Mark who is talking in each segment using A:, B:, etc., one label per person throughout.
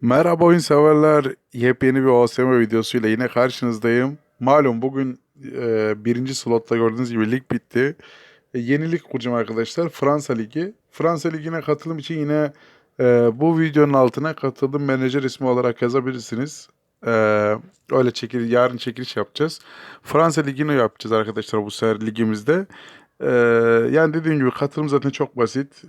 A: Merhaba oyun severler. Yepyeni bir OSM videosuyla yine karşınızdayım. Malum bugün e, birinci slotta gördüğünüz gibi lig bitti. E, yeni lig kuracağım arkadaşlar. Fransa Ligi. Fransa Ligi'ne katılım için yine e, bu videonun altına katıldım menajer ismi olarak yazabilirsiniz. E, öyle çekil yarın çekiliş yapacağız. Fransa Ligi'ni yapacağız arkadaşlar bu sefer ligimizde. E, yani dediğim gibi katılım zaten çok basit.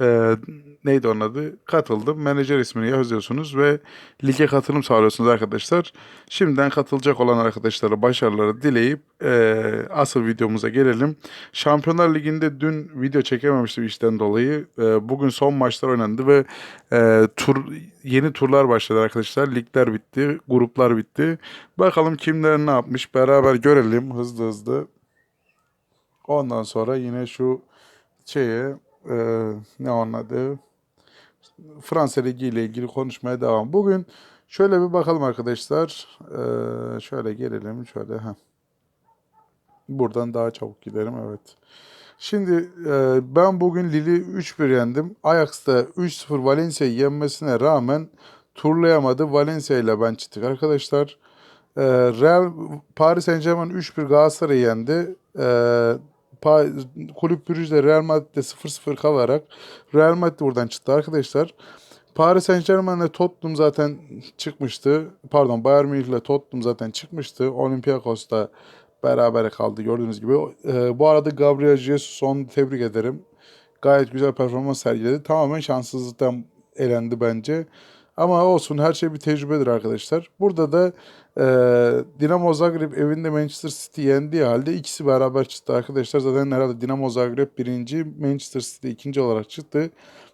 A: Ee, neydi onun adı? Katıldım. Menajer ismini yazıyorsunuz ve lige katılım sağlıyorsunuz arkadaşlar. Şimdiden katılacak olan arkadaşlara başarıları dileyip e, asıl videomuza gelelim. Şampiyonlar Ligi'nde dün video çekememiştim işten dolayı. E, bugün son maçlar oynandı ve e, tur yeni turlar başladı arkadaşlar. Ligler bitti, gruplar bitti. Bakalım kimler ne yapmış beraber görelim hızlı hızlı. Ondan sonra yine şu şeye e, ne onun adı? Fransa Ligi ile ilgili konuşmaya devam. Bugün şöyle bir bakalım arkadaşlar. E, şöyle gelelim. Şöyle. Heh. Buradan daha çabuk giderim. Evet. Şimdi e, ben bugün Lille'i 3-1 yendim. Ajax'ta 3-0 Valencia'yı yenmesine rağmen turlayamadı. Valencia ile ben çıktık arkadaşlar. E, Real Paris Saint-Germain 3-1 Galatasaray'ı yendi. E, Kulüp Brugge'de Real Madrid'de 0-0 kalarak Real Madrid buradan çıktı arkadaşlar. Paris Saint-Germain'le Tottenham zaten çıkmıştı. Pardon Bayern Münih ile Tottenham zaten çıkmıştı. Olympiakos'ta beraber kaldı gördüğünüz gibi. Ee, bu arada Gabriel Jesus onu tebrik ederim. Gayet güzel performans sergiledi. Tamamen şanssızlıktan elendi bence. Ama olsun her şey bir tecrübedir arkadaşlar. Burada da e, Dinamo Zagreb evinde Manchester City yendiği halde ikisi beraber çıktı arkadaşlar. Zaten herhalde Dinamo Zagreb birinci, Manchester City ikinci olarak çıktı.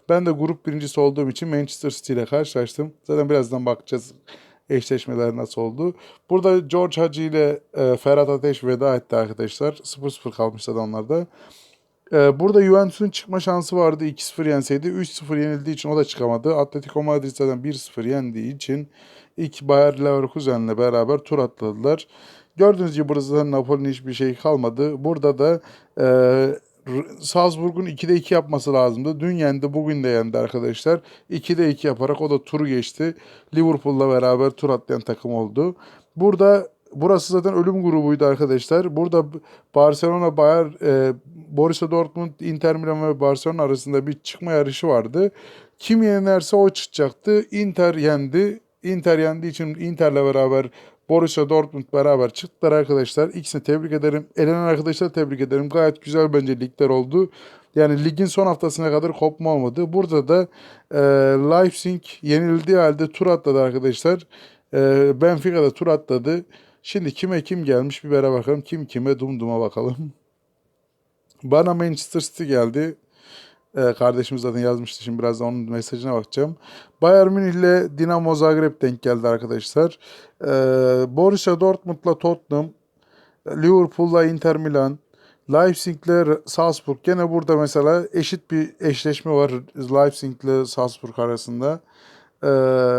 A: Ben de grup birincisi olduğum için Manchester City ile karşılaştım. Zaten birazdan bakacağız eşleşmeler nasıl oldu. Burada George Hacı ile e, Ferhat Ateş veda etti arkadaşlar. 0-0 kalmıştı onlarda. Ee, burada Juventus'un çıkma şansı vardı. 2-0 yenseydi. 3-0 yenildiği için o da çıkamadı. Atletico Madrid zaten 1-0 yendiği için ilk Bayer Leverkusen'le beraber tur atladılar. Gördüğünüz gibi burada Napoli'nin hiçbir şey kalmadı. Burada da e, Salzburg'un 2'de 2 yapması lazımdı. Dün yendi, bugün de yendi arkadaşlar. 2'de 2 yaparak o da turu geçti. Liverpool'la beraber tur atlayan takım oldu. Burada burası zaten ölüm grubuydu arkadaşlar. Burada Barcelona, Bayern, e, Borussia Dortmund, Inter Milan ve Barcelona arasında bir çıkma yarışı vardı. Kim yenerse o çıkacaktı. Inter yendi. Inter yendiği için Inter'le beraber Borussia Dortmund beraber çıktılar arkadaşlar. İkisini tebrik ederim. Elenen arkadaşlar tebrik ederim. Gayet güzel bence ligler oldu. Yani ligin son haftasına kadar kopma olmadı. Burada da e, Leipzig yenildiği halde tur atladı arkadaşlar. E, Benfica da tur atladı. Şimdi kime kim gelmiş bir beraber bakalım. Kim kime dumduma bakalım. Bana Manchester City geldi. Ee, kardeşimiz zaten yazmıştı. Şimdi biraz da onun mesajına bakacağım. Bayern Münih ile Dinamo Zagreb denk geldi arkadaşlar. Ee, Borussia Dortmund'la Tottenham. Liverpool'la Inter Milan. Leipzig'le Salzburg. Gene burada mesela eşit bir eşleşme var Leipzig'le Salzburg arasında. Ee,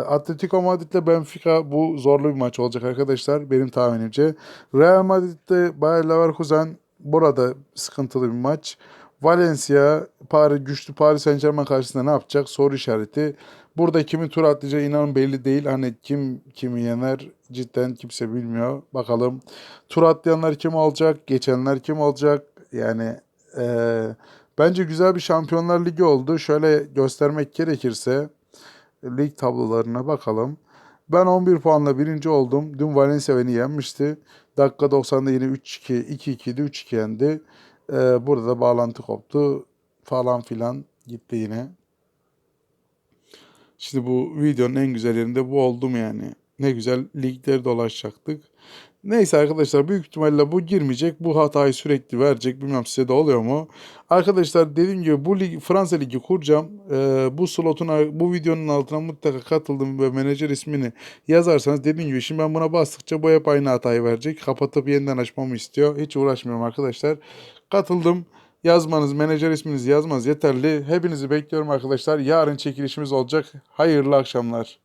A: Atletico Madrid'le Benfica bu zorlu bir maç olacak arkadaşlar benim tahminimce. Real Madrid'le Bayer Leverkusen burada sıkıntılı bir maç. Valencia Paris, güçlü Paris Saint Germain karşısında ne yapacak? Soru işareti. Burada kimin tur atlayacağı inanın belli değil. Hani kim kimi yener cidden kimse bilmiyor. Bakalım tur atlayanlar kim olacak? Geçenler kim olacak? Yani eee, bence güzel bir Şampiyonlar Ligi oldu. Şöyle göstermek gerekirse lig tablolarına bakalım. Ben 11 puanla birinci oldum. Dün Valencia beni yenmişti. Dakika 90'da yine 3-2, 2-2'de 3-2 yendi. Ee, burada da bağlantı koptu falan filan gitti yine. İşte bu videonun en güzel yerinde bu oldum yani. Ne güzel ligleri dolaşacaktık. Neyse arkadaşlar büyük ihtimalle bu girmeyecek. Bu hatayı sürekli verecek. Bilmem size de oluyor mu? Arkadaşlar dediğim gibi bu lig, Fransa Ligi kuracağım. Ee, bu slotun bu videonun altına mutlaka katıldım ve menajer ismini yazarsanız dediğim gibi şimdi ben buna bastıkça bu hep aynı hatayı verecek. Kapatıp yeniden açmamı istiyor. Hiç uğraşmıyorum arkadaşlar. Katıldım. Yazmanız, menajer isminizi yazmanız yeterli. Hepinizi bekliyorum arkadaşlar. Yarın çekilişimiz olacak. Hayırlı akşamlar.